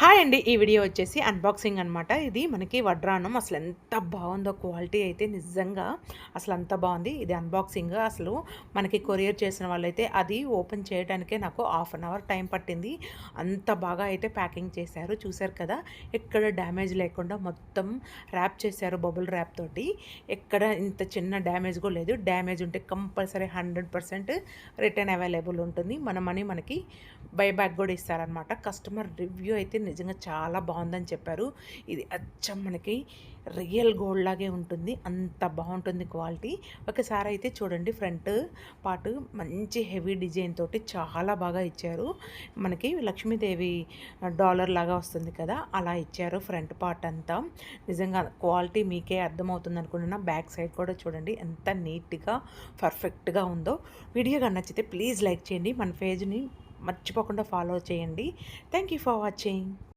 Hi అండి ఈ video వచ్చేసి అన్బాక్సింగ్ అనమాట ఇది మనకి వడ్రానం అసలు ఎంత బాగుందో క్వాలిటీ అయితే నిజంగా అసలు అంత బాగుంది. ఇది అన్బాక్సింగ్ అసలు మనకి కొరియర్ చేసిన వాళ్ళైతే అది ఓపెన్ చేయడానికే నాకు హాఫ్ అన్ అవర్ టైం పట్టింది. అంత బాగా అయితే ప్యాకింగ్ చేశారు. చూశారు కదా ఎక్కడ డ్యామేజ్ లేకుండా మొత్తం ర్యాప్ చేశారు బబుల్ ర్యాప్ తోటి. ఎక్కడ ఇంత చిన్న డ్యామేజ్ కూడా లేదు. డ్యామేజ్ ఉంటే compulsory hundred percent return available ఉంటుంది. మన మనీ మనకి బై బ్యాక్ కూడా ఇస్తారనమాట కస్టమర్ రివ్యూ అయితే నిజంగా చాలా బాగుందని చెప్పారు. ఇది అచ్చం మనకి రియల్ గోల్డ్ లాగే ఉంటుంది. అంత బాగుంటుంది క్వాలిటీ. ఒకసారి అయితే చూడండి ఫ్రంట్ పార్ట్. మంచి హెవీ డిజైన్ తోటి చాలా బాగా ఇచ్చారు. మనకి లక్ష్మీదేవి డాలర్ లాగా వస్తుంది కదా అలా ఇచ్చారు ఫ్రంట్ పార్ట్ అంతా. నిజంగా క్వాలిటీ మీకే అర్థమవుతుంది అనుకుంటున్నా. బ్యాక్ సైడ్ కూడా చూడండి ఎంత నీట్గా పర్ఫెక్ట్గా ఉందో. వీడియోగా నచ్చితే ప్లీజ్ లైక్ చేయండి. మన పేజ్ని మర్చిపోకుండా ఫాలో చేయండి. Thank you for watching